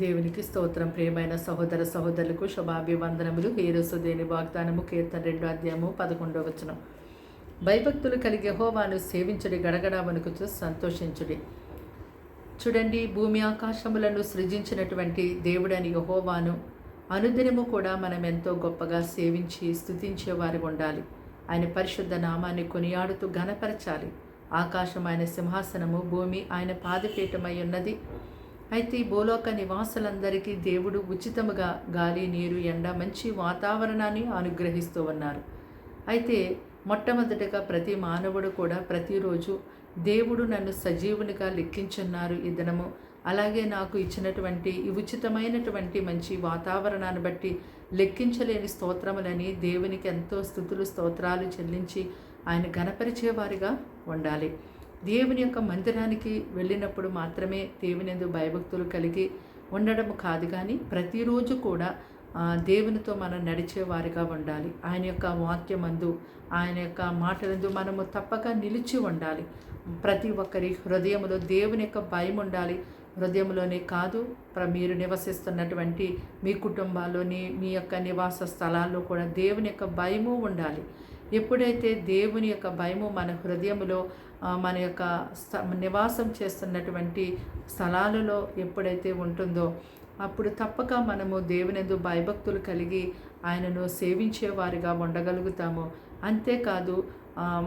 దేవునికి స్తోత్రం. ప్రియమైన సహోదర సహోదరులకు శుభాభివందనములు. హీరోసు దేని వాగ్దానము కీర్తన రెండు అధ్యాయము పదకొండవ వచనం. భయభక్తులు కలిగే హోవాను సేవించుడి గడగడ వణుకుచు సంతోషించుడి. చూడండి భూమి ఆకాశములను సృజించినటువంటి దేవుడని యహోవాను అనుదినము కూడా మనం ఎంతో గొప్పగా సేవించి స్థుతించేవారు ఉండాలి. ఆయన పరిశుద్ధ నామాన్ని కొనియాడుతూ ఘనపరచాలి. ఆకాశం ఆయన సింహాసనము భూమి ఆయన పాదపీఠమై ఉన్నది. అయితే ఈ భూలోక నివాసులందరికీ దేవుడు ఉచితముగా గాలి నీరు ఎండ మంచి వాతావరణాన్ని అనుగ్రహిస్తూ ఉన్నారు. అయితే మొట్టమొదటిగా ప్రతి మానవుడు కూడా ప్రతిరోజు దేవుడు నన్ను సజీవునిగా లెక్కించున్నారు ఈ దినము. అలాగే నాకు ఇచ్చినటువంటి ఈ ఉచితమైనటువంటి మంచి వాతావరణాన్ని బట్టి లెక్కించలేని స్తోత్రములని దేవునికి ఎంతో స్థుతులు స్తోత్రాలు చెల్లించి ఆయన గణపరిచేవారిగా ఉండాలి. దేవుని యొక్క మందిరానికి వెళ్ళినప్పుడు మాత్రమే దేవుని ఎందు భయభక్తులు కలిగి ఉండడం కాదు కానీ ప్రతిరోజు కూడా దేవునితో మనం నడిచేవారిగా ఉండాలి. ఆయన యొక్క వాక్యమందు ఆయన యొక్క మాటలందు మనము తప్పక నిలిచి ఉండాలి. ప్రతి ఒక్కరి హృదయంలో దేవుని యొక్క భయం ఉండాలి. హృదయంలోనే కాదు ప్ర మీరు నివసిస్తున్నటువంటి మీ కుటుంబాల్లోని మీ యొక్క నివాస స్థలాల్లో కూడా దేవుని యొక్క భయము ఉండాలి. ఎప్పుడైతే దేవుని యొక్క భయము మన హృదయంలో మన యొక్క నివాసం చేస్తున్నటువంటి స్థలాలలో ఎప్పుడైతే ఉంటుందో అప్పుడు తప్పక మనము దేవునందు భయభక్తులు కలిగి ఆయనను సేవించేవారిగా ఉండగలుగుతాము. అంతేకాదు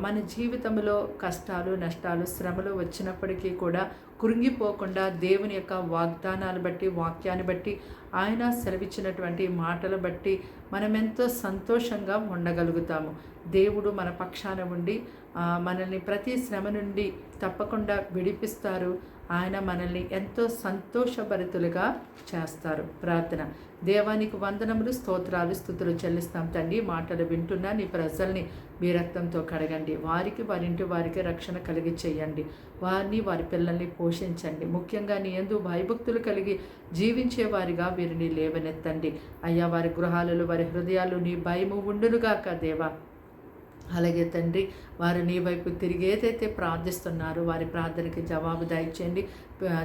మన జీవితంలో కష్టాలు నష్టాలు శ్రమలు వచ్చినప్పటికీ కూడా కురింగిపోకుండా దేవుని యొక్క వాగ్దానాలు బట్టి వాక్యాన్ని బట్టి ఆయన సెలవిచ్చినటువంటి మాటలు బట్టి మనం ఎంతో సంతోషంగా ఉండగలుగుతాము. దేవుడు మన పక్షాన ఉండి మనల్ని ప్రతి శ్రమ నుండి తప్పకుండా విడిపిస్తారు. ఆయన మనల్ని ఎంతో సంతోషభరితులుగా చేస్తారు. ప్రార్థన. దేవానికి వందనములు స్తోత్రాలు స్థుతులు చెల్లిస్తాం తండ్రి. మాటలు వింటున్నా నీ ప్రజల్ని మీ రక్తంతో కడగండి. వారికి వారింటి వారికి రక్షణ కలిగి చేయండి. వారిని వారి పిల్లల్ని పోషించండి. ముఖ్యంగా నీ ఎందు భయభక్తులు కలిగి జీవించే వారిగా వీరిని లేవనెత్తండి. అయ్యా వారి గృహాలలో వారి హృదయాలు నీ భయము ఉండునుగాక దేవా. అలాగే తండ్రి వారు నీ వైపు తిరిగి ఏదైతే ప్రార్థిస్తున్నారో వారి ప్రార్థనకి జవాబు దయచేయండి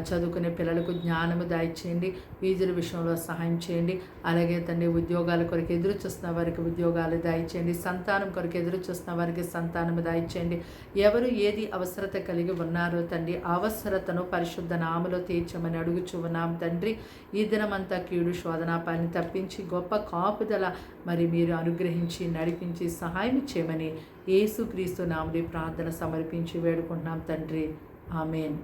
చదువుకునే పిల్లలకు జ్ఞానము దయచేయండి ఫీజుల విషయంలో సహాయం చేయండి. అలాగే తండ్రి ఉద్యోగాల కొరకు ఎదురు చూస్తున్న వారికి ఉద్యోగాలు దయచేయండి సంతానం కొరకు ఎదురు చూస్తున్న వారికి సంతానము దయచేయండి ఎవరు ఏది అవసరత కలిగి ఉన్నారో తండ్రి అవసరతను పరిశుద్ధ నామలో తీర్చమని అడుగుచు ఉన్నాం తండ్రి. ఈ దినమంతా కీడు శోధన పని తప్పించి గొప్ప కాపుదల మరి మీరు అనుగ్రహించి నడిపించి సహాయం చేయమని యేసుక్రీస్తు నామని ప్రార్థన సమర్పించి వేడుకుంటున్నాం తండ్రి. ఆమెన్.